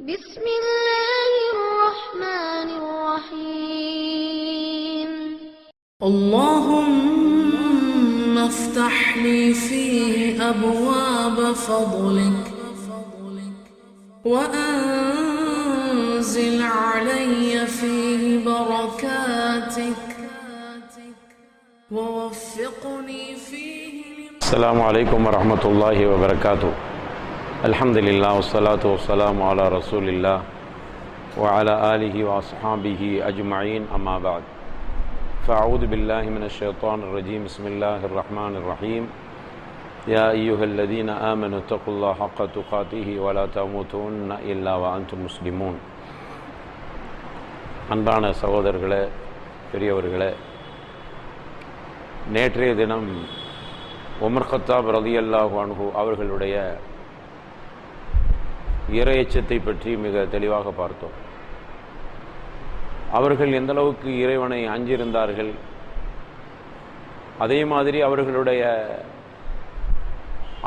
بسم الله الرحمن الرحيم. اللهم افتح لي فيه أبواب فضلك وأنزل علي فيه بركاتك ووفقني فيه السلام عليكم ورحمة الله وبركاته. الحمد لله والصلاة والسلام على رسول الله وعلى آله وأصحابه أجمعين أما بعد فأعوذ بالله من الشيطان الرجيم بسم الله الرحمن الرحيم يا أيها الذين آمنوا اتقوا الله حق تقاته ولا تموتن إلا وأنتم مسلمون அன்பான சகோதரர்களே பெரியவர்களே நேற்றைய தினம் உமர் கத்தாப் ரதியல்லாஹு அன்ஹு அவர்களுடைய இறையச்சத்தை பற்றி மிக தெளிவாக பார்த்தோம். அவர்கள் எந்த அளவுக்கு இறைவனை அஞ்சிருந்தார்கள் அதே மாதிரி அவர்களுடைய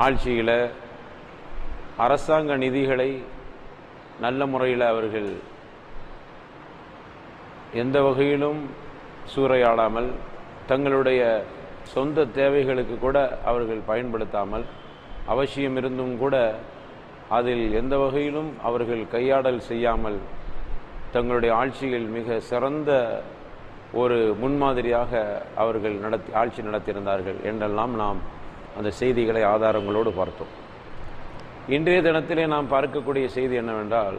ஆட்சியில் அரசாங்க நிதிகளை நல்ல முறையில் அவர்கள் எந்த வகையிலும் சூறையாடாமல் தங்களுடைய சொந்த தேவைகளுக்கு கூட அவர்கள் பயன்படுத்தாமல் அவசியம் இருந்தும் கூட அதில் எந்த வகையிலும் அவர்கள் கையாடல் செய்யாமல் தங்களுடைய ஆட்சியில் மிக சிறந்த ஒரு முன்மாதிரியாக அவர்கள் நடத்தி ஆட்சி நடத்தியிருந்தார்கள் என்றெல்லாம் நாம் அந்த செய்திகளை ஆதாரங்களோடு பார்த்தோம். இன்றைய தினத்திலே நாம் பார்க்கக்கூடிய செய்தி என்னவென்றால்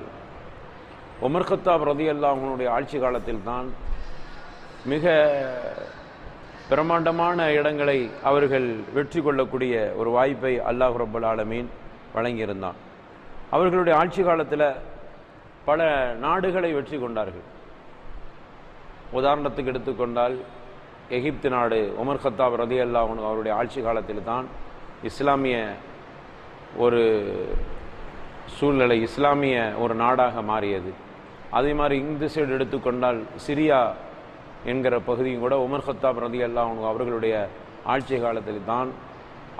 உமர் கத்தாப் ரதி அல்லாஹனுடைய ஆட்சி காலத்தில் தான் மிக பிரம்மாண்டமான இடங்களை அவர்கள் வெற்றி கொள்ளக்கூடிய ஒரு வாய்ப்பை அல்லாஹ் ரபுல் ஆலமீன் வழங்கியிருந்தான். அவர்களுடைய ஆட்சி காலத்தில் பல நாடுகளை வெற்றி கொண்டார்கள். உதாரணத்துக்கு எடுத்துக்கொண்டால் எகிப்து நாடு உமர் கத்தாப் ரதி அல்லாஹன் அவருடைய ஆட்சி காலத்தில் தான் இஸ்லாமிய ஒரு சூழ்நிலை இஸ்லாமிய ஒரு நாடாக மாறியது. அதே மாதிரி இந்த சைடு எடுத்துக்கொண்டால் சிரியா என்கிற பகுதியும் கூட உமர் கத்தாப் ரதி அல்லாஹ் அவர்களுடைய ஆட்சி காலத்தில் தான்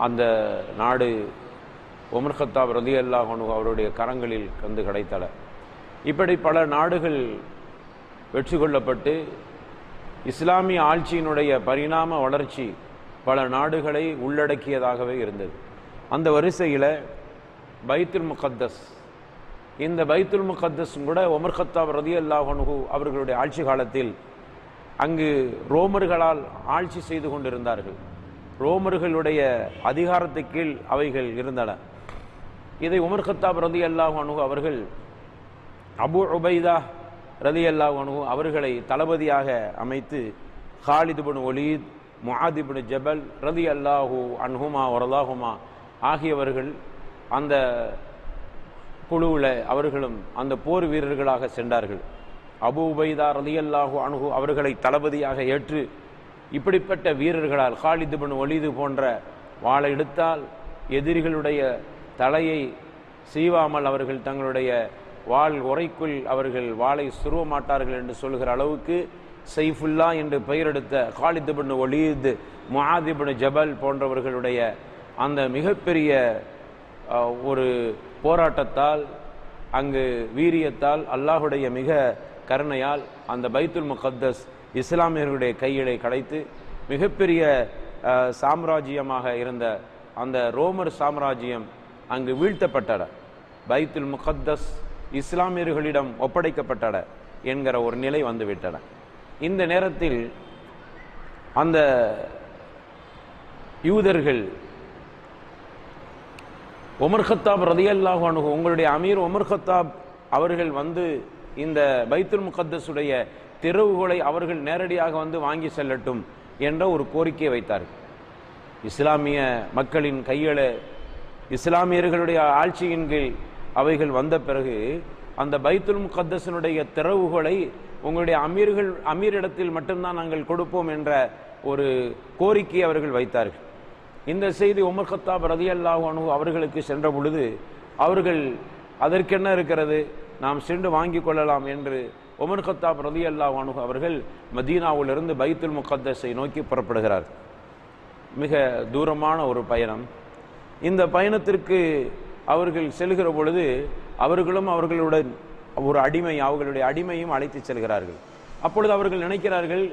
அந்த நாடு உமர் ஹத்தாப் ரதி அல்லாஹனு அவருடைய கரங்களில் வந்து கிடைத்தன. இப்படி பல நாடுகள் வெற்றி கொள்ளப்பட்டு இஸ்லாமிய ஆட்சியினுடைய பரிணாம வளர்ச்சி பல நாடுகளை உள்ளடக்கியதாகவே இருந்தது. அந்த வரிசையில் பைத்துல் முகத்தஸ் இந்த பைத்துல் முகத்தஸ் கூட ஒமர் ஹத்தாப் ரதி அல்லாஹனு அவர்களுடைய ஆட்சி காலத்தில் அங்கு ரோமர்களால் ஆட்சி செய்து கொண்டிருந்தார்கள். ரோமர்களுடைய அதிகாரத்து கீழ் அவைகள் இருந்தன. இதை உமர் கத்தாப் ரதி அல்லாஹனு அவர்கள் அபு உபைதா ரதி அல்லாஹ் அணுகு அவர்களை தளபதியாக அமைத்து ஹாலிதுபுன் ஒலீத் முஹாதிபுன் ஜபல் ரதி அல்லாஹூ அன்ஹுமா வரலாஹுமா ஆகியவர்கள் அந்த குழுவில் அவர்களும் அந்த போர் வீரர்களாக சென்றார்கள். அபு உபைதா ரலியல்லாஹு அணுகு அவர்களை தளபதியாக ஏற்று இப்படிப்பட்ட வீரர்களால் ஹாலிதுபன் ஒலிது போன்ற வாளை எடுத்தால் எதிரிகளுடைய தலையை சீவாமல் அவர்கள் தங்களுடைய வாள் உரைக்குள் அவர்கள் வாளை சுருவ மாட்டார்கள் என்று சொல்கிற அளவுக்கு சைஃபுல்லா என்று பெயரெடுத்த ஹாலிதுபன் ஒலீத் முஹாதிபின் ஜபல் போன்றவர்களுடைய அந்த மிகப்பெரிய ஒரு போராட்டத்தால் அங்கு வீரியத்தால் அல்லாஹுடைய மிக கருணையால் அந்த பைத்துல் முகத்தஸ் இஸ்லாமியர்களுடைய கையிலே கடைத்து மிகப்பெரிய சாம்ராஜ்யமாக இருந்த அந்த ரோமர் சாம்ராஜ்யம் அங்கு வீழ்த்தப்பட்டட. பைத்துல் முகத்தஸ் இஸ்லாமியர்களிடம் ஒப்படைக்கப்பட்டட என்கிற ஒரு நிலை வந்துவிட்டன. இந்த நேரத்தில் அந்த யூதர்கள் ஒமர் ஹத்தாப் ரதியல்லாஹு அணுகு உங்களுடைய அமீர் உமர்ஹத்தாப் அவர்கள் வந்து இந்த பைத்துல் முகத்தஸுடைய திறவுகளை அவர்கள் நேரடியாக வந்து வாங்கி செல்லட்டும் என்ற ஒரு கோரிக்கையை வைத்தார்கள். இஸ்லாமிய மக்களின் கையில இஸ்லாமியர்களுடைய ஆட்சியின் கீழ் அவைகள் வந்த பிறகு அந்த பைத்துல் முகத்தசனுடைய திறவுகளை உங்களுடைய அமீர்கள் அமீரிடத்தில் மட்டும்தான் நாங்கள் கொடுப்போம் என்ற ஒரு கோரிக்கையை அவர்கள் வைத்தார்கள். இந்த செய்தி உமர் கத்தாப் ரதியல்லாஹு அன்ஹு அவர்களுக்கு சென்ற பொழுது அவர்கள் அதற்கென்ன இருக்கிறது? நாம் சென்று வாங்கிக் கொள்ளலாம் என்று உமர் கத்தாப் ரதியல்லாஹு அன்ஹு அவர்கள் மதீனாவிலிருந்து பைத்துல் முகத்தஸை நோக்கி புறப்படுகிறார். மிக தூரமான ஒரு பயணம். இந்த பயணத்திற்கு அவர்கள் செல்கிற பொழுது அவர்களும் அவர்களுடன் ஒரு அடிமை அவர்களுடைய அடிமையும் அழைத்து செல்கிறார்கள். அப்பொழுது அவர்கள் நினைக்கிறார்கள்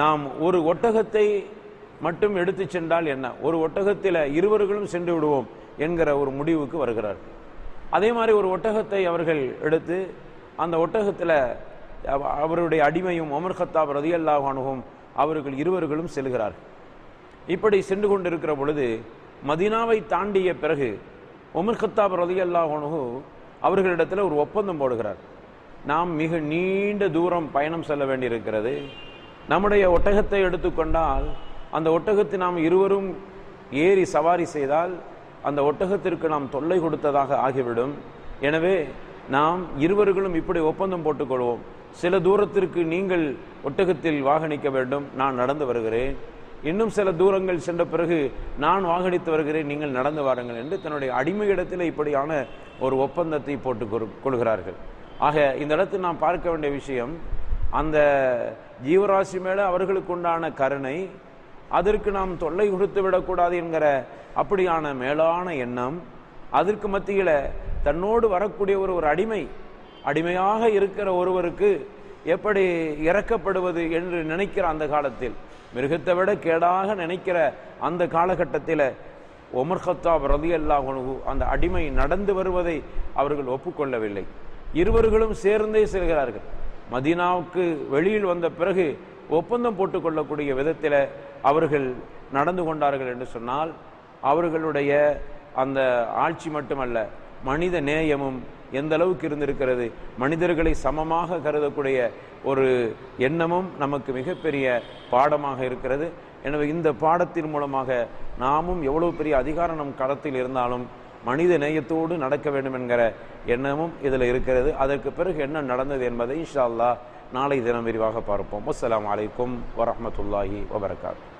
நாம் ஒரு ஒட்டகத்தை மட்டும் எடுத்து சென்றால் என்ன? ஒரு ஒட்டகத்தில் இருவர்களும் சென்று விடுவோம் என்கிற ஒரு முடிவுக்கு வருகிறார்கள். அதே மாதிரி ஒரு ஒட்டகத்தை அவர்கள் எடுத்து அந்த ஒட்டகத்தில் அவருடைய அடிமையும் ஒமர் கத்தாப் ரதியல்லாஹு அனுகும் அவர்கள் இருவர்களும் செல்கிறார்கள். இப்படி சென்று கொண்டிருக்கிற பொழுது மதீனாவை தாண்டிய பிறகு உமர் கத்தாப் ரதி அல்லாஹனு அவர்களிடத்தில் ஒரு ஒப்பந்தம் போடுகிறார். நாம் மிக நீண்ட தூரம் பயணம் செல்ல வேண்டியிருக்கிறது. நம்முடைய ஒட்டகத்தை எடுத்துக்கொண்டால் அந்த ஒட்டகத்தை நாம் இருவரும் ஏறி சவாரி செய்தால் அந்த ஒட்டகத்திற்கு நாம் தொல்லை கொடுத்ததாக ஆகிவிடும். எனவே நாம் இருவர்களும் இப்படி ஒப்பந்தம் போட்டுக்கொள்வோம். சில தூரத்திற்கு நீங்கள் ஒட்டகத்தில் வாகனிக்க வேண்டும். நான் நடந்து வருகிறேன். இன்னும் சில தூரங்கள் சென்ற பிறகு நான் வாகனித்து வருகிறேன் நீங்கள் நடந்து வாருங்கள் என்று தன்னுடைய அடிமையிடத்தில் இப்படியான ஒரு ஒப்பந்தத்தை போட்டு கொள்கிறார்கள். ஆக இந்த இடத்தில் நாம் பார்க்க வேண்டிய விஷயம் அந்த ஜீவராசி மேலே அவர்களுக்கு உண்டான கருணை அதற்கு நாம் தொல்லை கொடுத்து விடக்கூடாது என்கிற அப்படியான மேலான எண்ணம் அதற்கு மத்தியில் தன்னோடு வரக்கூடிய ஒரு ஒரு அடிமை அடிமையாக இருக்கிற ஒருவருக்கு எப்படி இறக்கப்படுவது என்று நினைக்கிற அந்த காலத்தில் மிருகத்தை விட கேடாக நினைக்கிற அந்த காலகட்டத்தில் ஒமர் கத்தாப் ரலியல்லாஹு அந்த அடிமை நடந்து வருவதை அவர்கள் ஒப்புக்கொள்ளவில்லை. இருவர்களும் சேர்ந்தே செல்கிறார்கள். மதீனாவுக்கு வெளியில் வந்த பிறகு ஒப்பந்தம் போட்டுக்கொள்ளக்கூடிய விதத்தில் அவர்கள் நடந்து கொண்டார்கள் என்று சொன்னால் அவர்களுடைய அந்த ஆட்சி மட்டுமல்ல மனித நேயமும் எந்த அளவுக்கு இருந்திருக்கிறது? மனிதர்களை சமமாக கருதக்கூடிய ஒரு எண்ணமும் நமக்கு மிகப்பெரிய பாடமாக இருக்கிறது. எனவே இந்த பாடத்தின் மூலமாக நாமும் எவ்வளவு பெரிய அதிகாரம் நம் களத்தில் இருந்தாலும் மனித நேயத்தோடு நடக்க வேண்டும் என்கிற எண்ணமும் இதில் இருக்கிறது. அதற்கு பிறகு என்ன நடந்தது என்பதை இன்ஷா அல்லா நாளை தினம் விரிவாக பார்ப்போம். அஸ்லாம் வலைக்கம் வரமத்துல்லாஹி வபரகாத்து